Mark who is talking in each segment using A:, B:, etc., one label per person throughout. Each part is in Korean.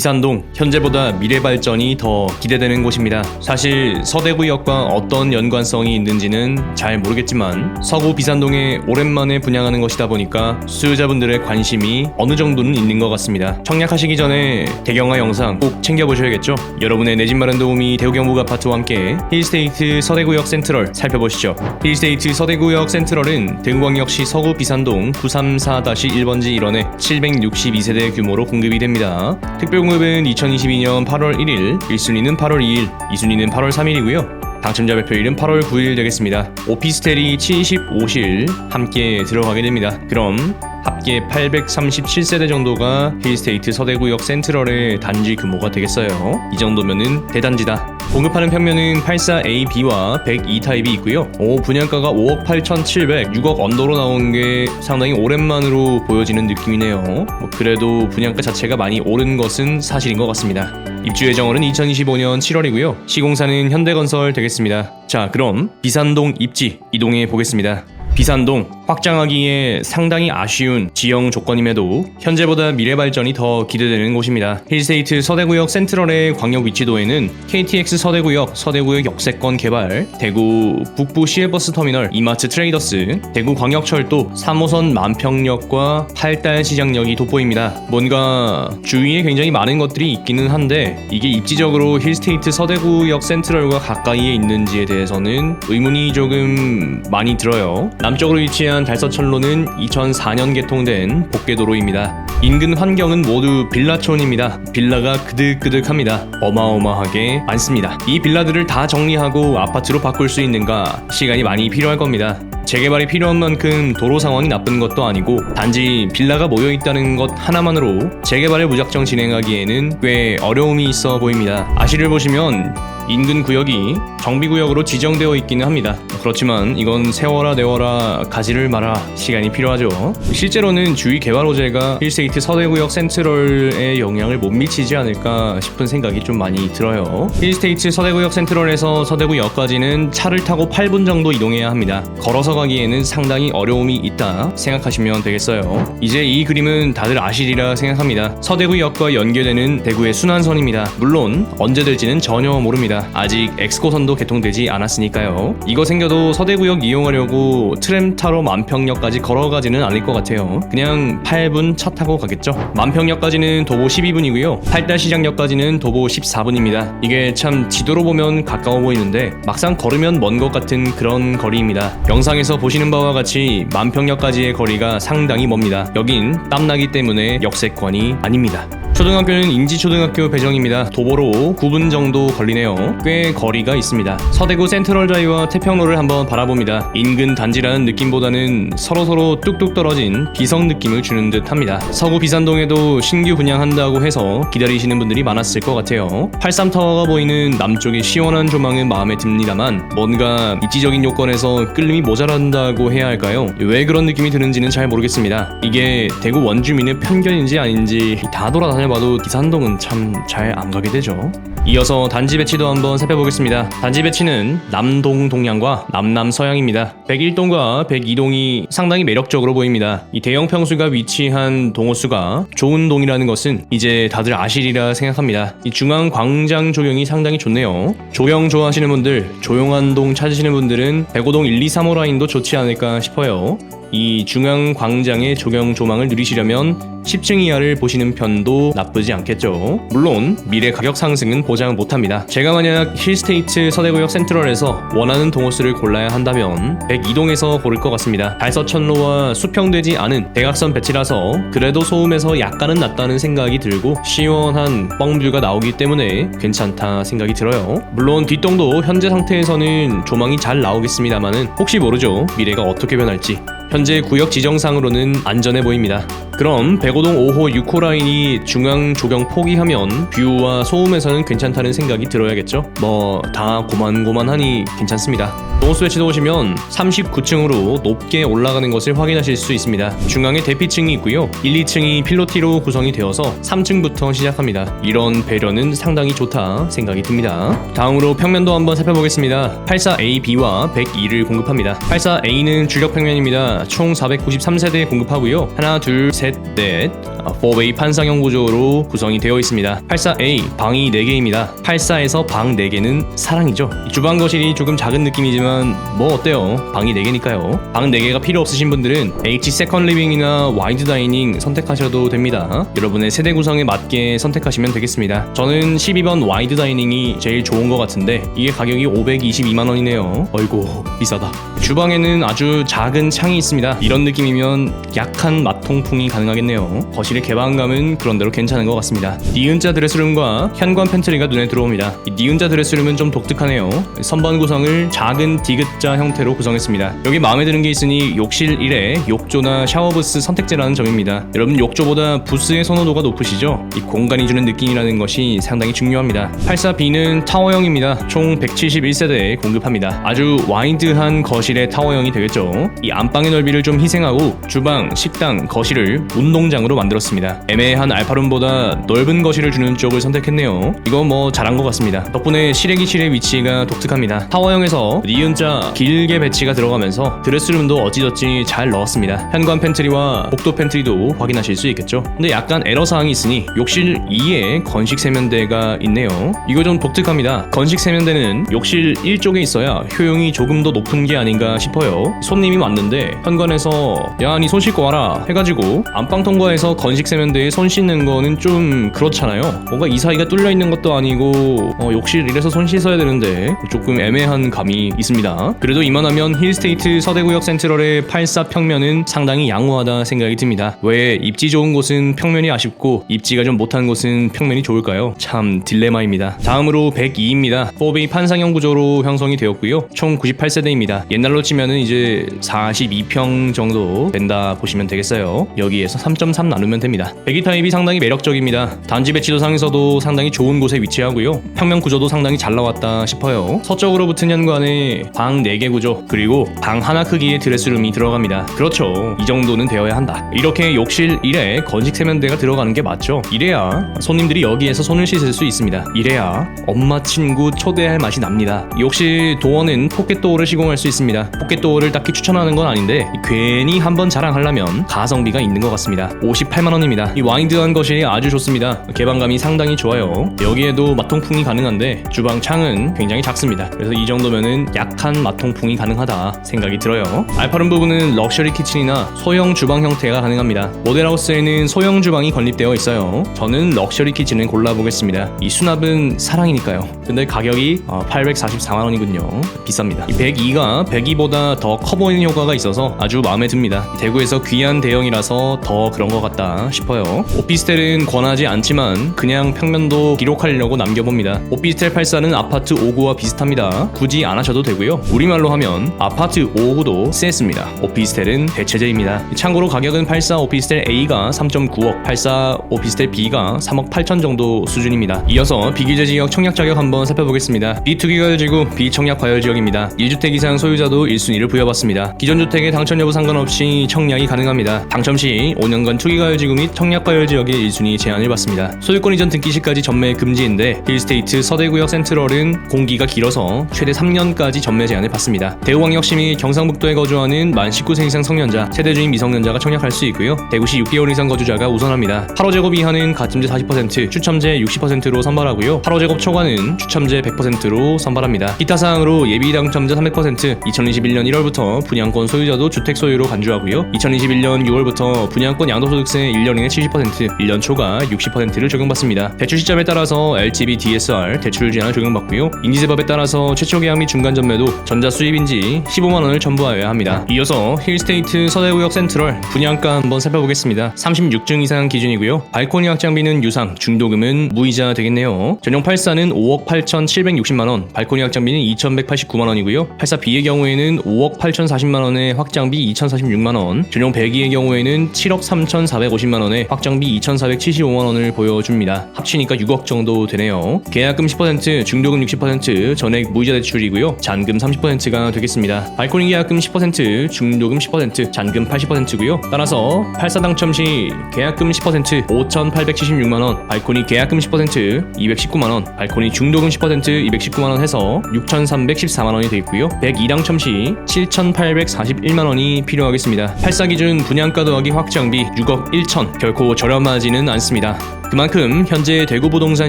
A: 비산동 현재보다 미래 발전이 더 기대되는 곳입니다. 사실 서대구역과 어떤 연관성이 있는지는 잘 모르겠지만 서구 비산동에 오랜만에 분양하는 것이다 보니까 수요자분들의 관심이 어느 정도는 있는 것 같습니다. 청약하시기 전에 대경화 영상 꼭 챙겨보셔야겠죠. 여러분의 내 집 마련 도우미 대우경북 아파트와 함께 힐스테이트 서대구역 센트럴 살펴보시죠. 힐스테이트 서대구역 센트럴은 대구광역시 서구 비산동 934-1번지 1원에 762세대 규모로 공급이 됩니다. 특별 공급은 2022년 8월 1일, 1순위는 8월 2일, 2순위는 8월 3일이고요. 당첨자 발표일은 8월 9일 되겠습니다. 오피스텔이 75실 함께 들어가게 됩니다. 그럼 합계 837세대 정도가 힐스테이트 서대구역 센트럴의 단지 규모가 되겠어요. 이 정도면은 대단지다. 공급하는 평면은 84AB와 102 타입이 있고요. 오 분양가가 5억 8,700, 6억 언더로 나온 게 상당히 오랜만으로 보여지는 느낌이네요. 뭐 그래도 분양가 자체가 많이 오른 것은 사실인 것 같습니다. 입주 예정월은 2025년 7월이고요. 시공사는 현대건설 되겠습니다. 자, 그럼 비산동 입지 이동해 보겠습니다. 비산동 확장하기에 상당히 아쉬운 지형 조건임에도 현재보다 미래 발전이 더 기대되는 곳입니다. 힐스테이트 서대구역 센트럴의 광역 위치도에는 KTX 서대구역, 서대구역 역세권 개발, 대구 북부 시외버스 터미널, 이마트 트레이더스, 대구 광역철도 3호선 만평역과 팔달 시장역이 돋보입니다. 뭔가 주위에 굉장히 많은 것들이 있기는 한데 이게 입지적으로 힐스테이트 서대구역 센트럴과 가까이에 있는지에 대해서는 의문이 조금 많이 들어요. 남쪽으로 위치한 달서철로는 2004년 개통된 복개도로입니다. 인근 환경은 모두 빌라촌입니다. 빌라가 그득그득합니다. 어마어마하게 많습니다. 이 빌라들을 다 정리하고 아파트로 바꿀 수 있는가 시간이 많이 필요할 겁니다. 재개발이 필요한 만큼 도로 상황이 나쁜 것도 아니고 단지 빌라가 모여 있다는 것 하나만으로 재개발을 무작정 진행하기에는 꽤 어려움이 있어 보입니다. 아시를 보시면 인근 구역이 정비구역으로 지정되어 있기는 합니다. 그렇지만 이건 세워라 내워라 가지를 마라 시간이 필요하죠. 실제로는 주위 개발 호재가 힐스테이트 서대구역 센트럴에 영향을 못 미치지 않을까 싶은 생각이 좀 많이 들어요. 힐스테이트 서대구역 센트럴에서 서대구역까지는 차를 타고 8분 정도 이동해야 합니다. 걸어서 가기에는 상당히 어려움이 있다 생각하시면 되겠어요. 이제 이 그림은 다들 아시리라 생각합니다. 서대구역과 연계되는 대구의 순환선입니다. 물론 언제 될지는 전혀 모릅니다. 아직 엑스코선도 개통되지 않았으니까요. 이거 생겨도 서대구역 이용하려고 트램 타러 만평역까지 걸어가지는 않을 것 같아요. 그냥 8분 차 타고 가겠죠. 만평역까지는 도보 12분이고요. 팔달시장역까지는 도보 14분입니다. 이게 참 지도로 보면 가까워 보이는데 막상 걸으면 먼 것 같은 그런 거리입니다. 영상에서 보시는 바와 같이 만평역까지의 거리가 상당히 멉니다. 여긴 땀나기 때문에 역세권이 아닙니다. 초등학교는 인지초등학교 배정입니다. 도보로 9분 정도 걸리네요. 꽤 거리가 있습니다. 서대구 센트럴자이와 태평로를 한번 바라봅니다. 인근 단지라는 느낌보다는 서로서로 뚝뚝 떨어진 비성 느낌을 주는 듯 합니다. 서구 비산동에도 신규 분양한다고 해서 기다리시는 분들이 많았을 것 같아요. 83타워가 보이는 남쪽의 시원한 조망은 마음에 듭니다만 뭔가 입지적인 요건에서 끌림이 모자란다고 해야 할까요? 왜 그런 느낌이 드는지는 잘 모르겠습니다. 이게 대구 원주민의 편견인지 아닌지 다 돌아다녀 봐도 비산동은 참 잘 안 가게 되죠. 이어서 단지 배치도 한번 살펴보겠습니다. 단지 배치는 남동 동향과 남남 서향입니다. 101동과 102동이 상당히 매력적으로 보입니다. 이 대형 평수가 위치한 동호수가 좋은 동이라는 것은 이제 다들 아시리라 생각합니다. 이 중앙 광장 조경이 상당히 좋네요. 조경 좋아하시는 분들, 조용한 동 찾으시는 분들은 105동 1, 2, 3호 라인도 좋지 않을까 싶어요. 이 중앙 광장의 조경 조망을 누리시려면 10층 이하를 보시는 편도 나쁘지 않겠죠. 물론 미래 가격 상승은 보장 못합니다. 제가 만약 힐스테이트 서대구역 센트럴에서 원하는 동호수를 골라야 한다면 102동에서 고를 것 같습니다. 달서천로와 수평되지 않은 대각선 배치라서 그래도 소음에서 약간은 낫다는 생각이 들고 시원한 뻥뷰가 나오기 때문에 괜찮다 생각이 들어요. 물론 뒷동도 현재 상태에서는 조망이 잘 나오겠습니다만은 혹시 모르죠. 미래가 어떻게 변할지. 현재 구역 지정상으로는 안전해 보입니다. 그럼 105동 5호 6호 라인이 중앙 조경 포기하면 뷰와 소음에서는 괜찮다는 생각이 들어야겠죠? 뭐 다 고만고만하니 괜찮습니다. 배치도 오시면 39층으로 높게 올라가는 것을 확인하실 수 있습니다. 중앙에 대피층이 있고요. 1, 2층이 필로티로 구성이 되어서 3층부터 시작합니다. 이런 배려는 상당히 좋다 생각이 듭니다. 다음으로 평면도 한번 살펴보겠습니다. 84AB와 102를 공급합니다. 84A는 주력 평면입니다. 총 493세대 공급하고요. 하나, 둘, 셋, 넷, 4웨이 판상형 구조로 구성이 되어 있습니다. 84A 방이 4개입니다. 84에서 방 4개는 사랑이죠. 이 주방 거실이 조금 작은 느낌이지만 뭐 어때요? 방이 4개니까요. 방 4개가 필요 없으신 분들은 H 세컨 리빙이나 와이드 다이닝 선택하셔도 됩니다. 여러분의 세대 구성에 맞게 선택하시면 되겠습니다. 저는 12번 와이드 다이닝이 제일 좋은 것 같은데 이게 가격이 522만 원이네요. 어이구 비싸다. 주방에는 아주 작은 창이 있습니다. 이런 느낌이면 약한 맛통풍이 가능하겠네요. 거실의 개방감은 그런대로 괜찮은 것 같습니다. 니은자 드레스룸과 현관 팬트리가 눈에 들어옵니다. 이 니은자 드레스룸은 좀 독특하네요. 선반 구성을 작은 디귿자 형태로 구성했습니다. 여기 마음에 드는 게 있으니 욕실 1에 욕조나 샤워부스 선택제라는 점입니다. 여러분 욕조보다 부스의 선호도가 높으시죠? 이 공간이 주는 느낌이라는 것이 상당히 중요합니다. 84B는 타워형입니다. 총 171세대에 공급합니다. 아주 와이드한 거실의 타워형이 되겠죠. 이 안방의 넓이를 좀 희생하고 주방, 식당, 거실을 운동장으로 만들었습니다. 애매한 알파룸보다 넓은 거실을 주는 쪽을 선택했네요. 이거 뭐 잘한 것 같습니다. 덕분에 실외기실의 위치가 독특합니다. 타워형에서 니은자 길게 배치가 들어가면서 드레스룸도 어찌저찌 잘 넣었습니다. 현관 팬트리와 복도 팬트리도 확인하실 수 있겠죠. 근데 약간 에러 사항이 있으니 욕실 2에 건식 세면대가 있네요. 이거 좀 독특합니다. 건식 세면대는 욕실 1쪽에 있어야 효용이 조금 더 높은 게 아닌가 싶어요. 손님이 왔는데 현관에서 야니 손 씻고 와라 해가지고 안방 통과해서 건식 세면대에 손 씻는 거는 좀 그렇잖아요. 뭔가 이 사이가 뚫려 있는 것도 아니고 어, 욕실 이래서 손 씻어야 되는데 조금 애매한 감이 있습니다. 그래도 이만하면 힐스테이트 서대구역 센트럴의 84 평면은 상당히 양호하다 생각이 듭니다. 왜 입지 좋은 곳은 평면이 아쉽고 입지가 좀 못한 곳은 평면이 좋을까요? 참 딜레마입니다. 다음으로 102입니다. 4베이 판상형 구조로 형성이 되었고요. 총 98세대입니다. 옛날로 치면은 이제 42평 정도 된다 보시면 되겠어요. 여기에서 3.3 나누면 됩니다. 배기 타입이 상당히 매력적입니다. 단지 배치 도 상에서도 상당히 좋은 곳에 위치하고요. 평면 구조도 상당히 잘 나왔다 싶어요. 서쪽으로 붙은 현관에 방 4개 구조 그리고 방 하나 크기의 드레스룸이 들어갑니다. 그렇죠. 이 정도는 되어야 한다. 이렇게 욕실 1에 건식 세면대가 들어가는 게 맞죠. 이래야 손님들이 여기에서 손을 씻을 수 있습니다. 이래야 엄마 친구 초대할 맛이 납니다. 역시 도어는 포켓도어를 시공할 수 있습니다. 포켓도어를 딱히 추천하는 건 아닌 데 괜히 한번 자랑하려면 가성비가 있는 것 같습니다. 58만 원입니다. 이 와인드한 것이 아주 좋습니다. 개방감이 상당히 좋아요. 여기에도 마통풍이 가능한데 주방 창은 굉장히 작습니다. 그래서 이 정도면은 약한 마통풍이 가능하다 생각이 들어요. 알파룸 부분은 럭셔리 키친이나 소형 주방 형태가 가능합니다. 모델하우스에는 소형 주방이 건립되어 있어요. 저는 럭셔리 키친을 골라보겠습니다. 이 수납은 사랑이니까요. 근데 가격이 844만 원이군요. 비쌉니다. 이 102가 102보다 더 커 보이는 효과가 있어서 아주 마음에 듭니다. 이 대구에서 귀한 대형이라서 더 그런 것 같다 싶어요. 오피스텔은 권하지 않지만 그냥 평면도 기록하려고 남겨봅니다. 오피스텔 84는 아파트 59와 비슷합니다. 굳이 안 하셔도 되고요. 우리말로 하면 아파트 59도 세습니다. 오피스텔은 대체제입니다. 참고로 가격은 84 오피스텔 A가 3.9억, 84 오피스텔 B가 3억 8천 정도 수준입니다. 이어서 비규제 지역 청약 자격 한번 살펴보겠습니다. B2기 과열지구, 비청약 과열 지역입니다. 1주택 이상 소유자도 1순위를 부여받습니다. 기존 주택의 당첨 여부 상관없이 청약이 가능합니다. 당첨 시 5년간 투기 과열지구 및 청약 과열지역의 1순위 제한을 받습니다. 소유권 이전 등기 시까지 전매 금지인데 힐스테이트 서대구역 센트럴은 공기가 길어서 최대 3년까지 전매 제한을 받습니다. 대구광역시 및 경상북도에 거주하는 만 19세 이상 성년자, 세대주인 미성년자가 청약할 수 있고요. 대구시 6개월 이상 거주자가 우선합니다. 8호 제곱 이하는 가점제 40%, 추첨제 60%로 선발하고요. 8호 제곱 초과는 추첨제 100%로 선발합니다. 기타 사항으로 예비 당첨자 300%, 2021년 1월부터 분양권 소유자도 주택 소유로 간주하고요. 2021년 6월부터 분양권 양도소득세 1년 이내 70%, 1년 초과 60%를 적용받습니다. 대출 시점에 따라서 LTV, DSR 대출 제한을 적용받고요. 인지세법에 따라서 최초 계약 및 중간 전매도 전자 수입인지 15만 원을 첨부하여야 합니다. 이어서 힐스테이트 서대구역 센트럴 분양가 한번 살펴보겠습니다. 36층 이상 기준이고요. 발코니 확장비는 유상, 중도금은 무이자 되겠네요. 전용 84는 5억 8,760만 원, 발코니 확장비는 2,189만 원이고요. 84B의 경우에는 5억 8,040만 원에 확장 비 2,046만 원, 전용 102의 경우에는 7억 3,450만 원에 확장비 2,475만 원을 보여줍니다. 합치니까 6억 정도 되네요. 계약금 10%, 중도금 60%, 전액 무이자 대출이고요. 잔금 잔금 30%가 되겠습니다. 발코니 계약금 10%, 중도금 10%, 잔금 80%고요. 따라서 84 당첨 시 계약금 10% 5,876만 원, 발코니 계약금 10% 219만 원, 발코니 중도금 10% 219만 원 해서 6,314만 원이 돼 있고요. 102 당첨 시 7,841만 원이 필요하겠습니다. 84 기준 분양가 더하기 확장비 6억 1천 결코 저렴하지는 않습니다. 그만큼 현재 대구 부동산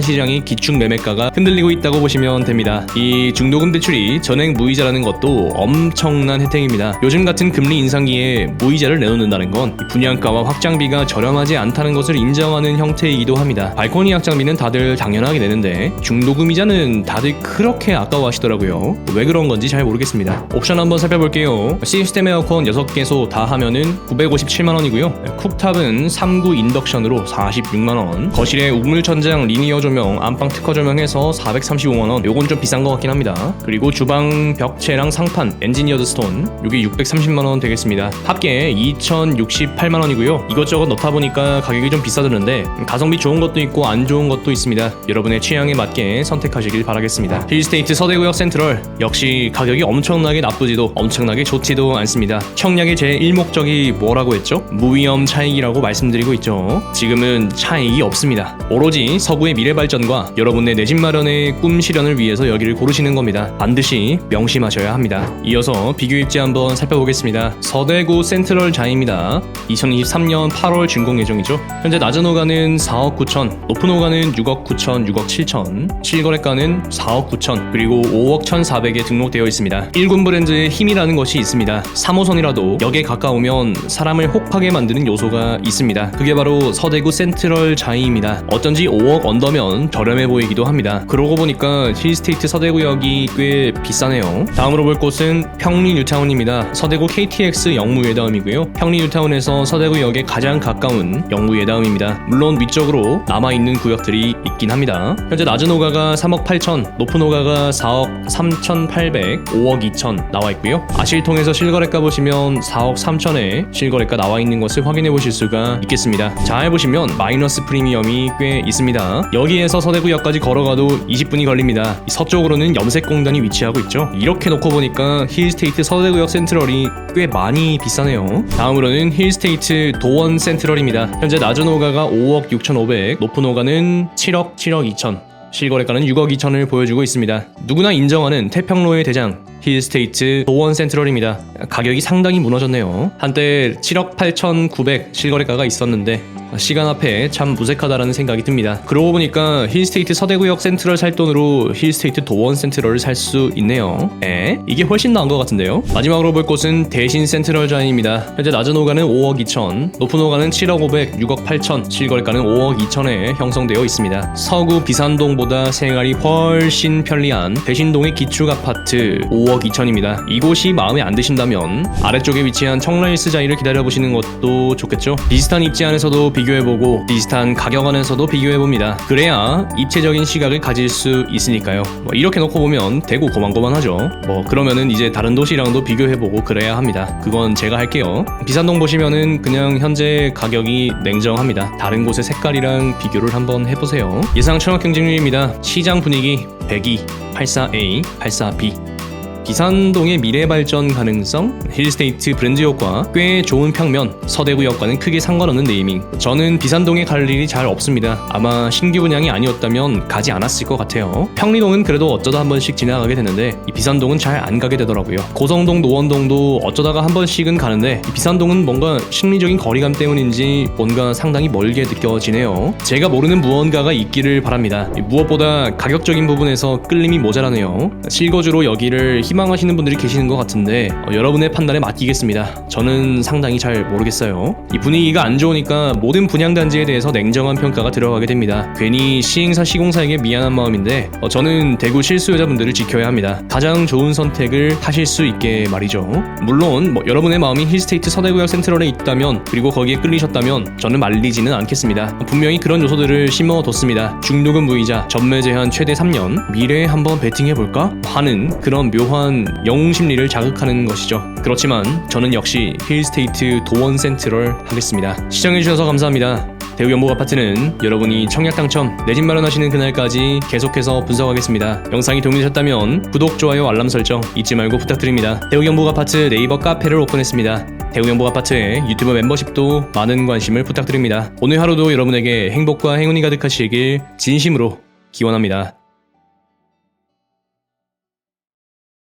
A: 시장의 기축 매매가가 흔들리고 있다고 보시면 됩니다. 이 중도금 대출이 전액 무이자라는 것도 엄청난 혜택입니다. 요즘 같은 금리 인상기에 무이자를 내놓는다는 건이 분양가와 확장비가 저렴하지 않다는 것을 인정하는 형태이기도 합니다. 발코니 확장비는 다들 당연하게 내는데 중도금 이자는 다들 그렇게 아까워하시더라고요. 왜 그런 건지 잘 모르겠습니다. 옵션 한번 살펴볼게요. 시스템 에어 컨 6개소 다 하면은 957만 원이고요. 쿡탑은 3구 인덕션으로 46만 원. 거실에 우물 천장 리니어 조명, 안방 특허 조명해서 435만 원. 요건 좀 비싼 것 같긴 합니다. 그리고 주방 벽체랑 상판, 엔지니어드 스톤 요게 630만 원 되겠습니다. 합계 2,068만 원이고요. 이것저것 넣다 보니까 가격이 좀 비싸졌는데 가성비 좋은 것도 있고 안 좋은 것도 있습니다. 여러분의 취향에 맞게 선택하시길 바라겠습니다. 힐스테이트 서대구역 센트럴 역시 가격이 엄청나게 나쁘지도 엄청나게 좋지도 않습니다. 청약의 제 1목적이 뭐라고 했죠? 무위험 차익이라고 말씀드리고 있죠. 지금은 차익이 없습니다. 오로지 서구의 미래 발전과 여러분의 내 집 마련의 꿈 실현을 위해서 여기를 고르시는 겁니다. 반드시 명심하셔야 합니다. 이어서 비교 입지 한번 살펴보겠습니다. 서대구 센트럴 자입니다. 2023년 8월 준공 예정이죠. 현재 낮은 호가는 4억 9천, 높은 호가는 6억 9천, 6억 7천, 실거래가는 4억 9천, 그리고 5억 1,400에 등록되어 있습니다. 1군 브랜드의 힘이라는 것이 있습니다. 3호 선이라도 역에 가까우면 사람을 혹하게 만드는 요소가 있습니다. 그게 바로 서대구 센트럴 자이입니다. 어쩐지 5억 언더면 저렴해 보이기도 합니다. 그러고 보니까 힐스테이트 서대구역이 꽤 비싸네요. 다음으로 볼 곳은 평리 뉴타운입니다. 서대구 KTX 영무 예다움이고요. 평리 뉴타운에서 서대구역에 가장 가까운 영무 예다움입니다. 물론 위쪽으로 남아있는 구역들이 있긴 합니다. 현재 낮은 호가가 3억 8천, 높은 호가가 4억 3,800, 5억 2천 나와 있고요. 아실통에서 실거래가 보시 면 4억 3천에 실거래가 나와 있는 것을 확인해 보실 수가 있겠습니다. 잘 보시면 마이너스 프리미엄이 꽤 있습니다. 여기에서 서대구역까지 걸어가도 20분이 걸립니다. 이 서쪽으로는 염색공단이 위치하고 있죠. 이렇게 놓고 보니까 힐스테이트 서대구역 센트럴이 꽤 많이 비싸네요. 다음으로는 힐스테이트 도원 센트럴입니다. 현재 낮은 호가가 5억 6,500, 높은 호가는 7억 7억 2천. 실거래가는 6억 2천을 보여주고 있습니다. 누구나 인정하는 태평로의 대장 힐스테이트 도원 센트럴입니다. 가격이 상당히 무너졌네요. 한때 7억 8천9백 실거래가가 있었는데 시간 앞에 참 무색하다라는 생각이 듭니다. 그러고 보니까 힐스테이트 서대구역 센트럴 살 돈으로 힐스테이트 도원 센트럴을 살 수 있네요. 에? 이게 훨씬 나은 것 같은데요? 마지막으로 볼 곳은 대신 센트럴 자인입니다. 현재 낮은 호가는 5억 2천, 높은 호가는 7억 5백, 6억 8천, 실거래가는 5억 2천에 형성되어 있습니다. 서구 비산동보다 생활이 훨씬 편리한 대신동의 기축 아파트 5억 2천입니다. 이곳이 마음에 안 드신다면 아래쪽에 위치한 청라일스 자이를 기다려보시는 것도 좋겠죠? 비슷한 입지 안에서도 비교해보고 비슷한 가격 안에서도 비교해봅니다. 그래야 입체적인 시각을 가질 수 있으니까요. 뭐 이렇게 놓고 보면 대구 고만고만하죠. 뭐 그러면은 이제 다른 도시랑도 비교해보고 그래야 합니다. 그건 제가 할게요. 비산동 보시면은 그냥 현재 가격이 냉정합니다. 다른 곳의 색깔이랑 비교를 한번 해보세요. 예상 청약 경쟁률입니다. 시장 분위기 102, 84A, 84B. 기산동의 미래 발전 가능성, 힐스테이트 브랜드 효과, 꽤 좋은 평면, 서대구역과는 크게 상관없는 네이밍. 저는 비산동에 갈 일이 잘 없습니다. 아마 신규 분양이 아니었다면 가지 않았을 것 같아요. 평리동은 그래도 어쩌다 한 번씩 지나가게 되는데 이 비산동은 잘 안 가게 되더라고요. 고성동, 노원동도 어쩌다가 한 번씩은 가는데 이 비산동은 뭔가 심리적인 거리감 때문인지 뭔가 상당히 멀게 느껴지네요. 제가 모르는 무언가가 있기를 바랍니다. 무엇보다 가격적인 부분에서 끌림이 모자라네요. 실거주로 여기를 희망하시는 분들이 계시는 것 같은데 어, 여러분의 판단에 맡기겠습니다. 저는 상당히 잘 모르겠어요. 이 분위기가 안 좋으니까 모든 분양단지에 대해서 냉정한 평가가 들어가게 됩니다. 괜히 시행사 시공사에게 미안한 마음인데 어, 저는 대구 실수요자분들을 지켜야 합니다. 가장 좋은 선택을 하실 수 있게 말이죠. 물론 뭐 여러분의 마음이 힐스테이트 서대구역 센트럴에 있다면 그리고 거기에 끌리셨다면 저는 말리지는 않겠습니다. 분명히 그런 요소들을 심어뒀습니다. 중도금 무이자, 전매 제한 최대 3년, 미래에 한번 베팅해볼까? 하는 그런 묘한 영웅 심리를 자극하는 것이죠. 그렇지만 저는 역시 힐스테이트 도원 센트럴 하겠습니다. 시청해주셔서 감사합니다. 대우연복 아파트는 여러분이 청약 당첨, 내 집 마련하시는 그날까지 계속해서 분석하겠습니다. 영상이 도움이 되셨다면 구독, 좋아요, 알람 설정 잊지 말고 부탁드립니다. 대우연복 아파트 네이버 카페를 오픈했습니다. 대우연복 아파트의 유튜브 멤버십도 많은 관심을 부탁드립니다. 오늘 하루도 여러분에게 행복과 행운이 가득하시길 진심으로 기원합니다.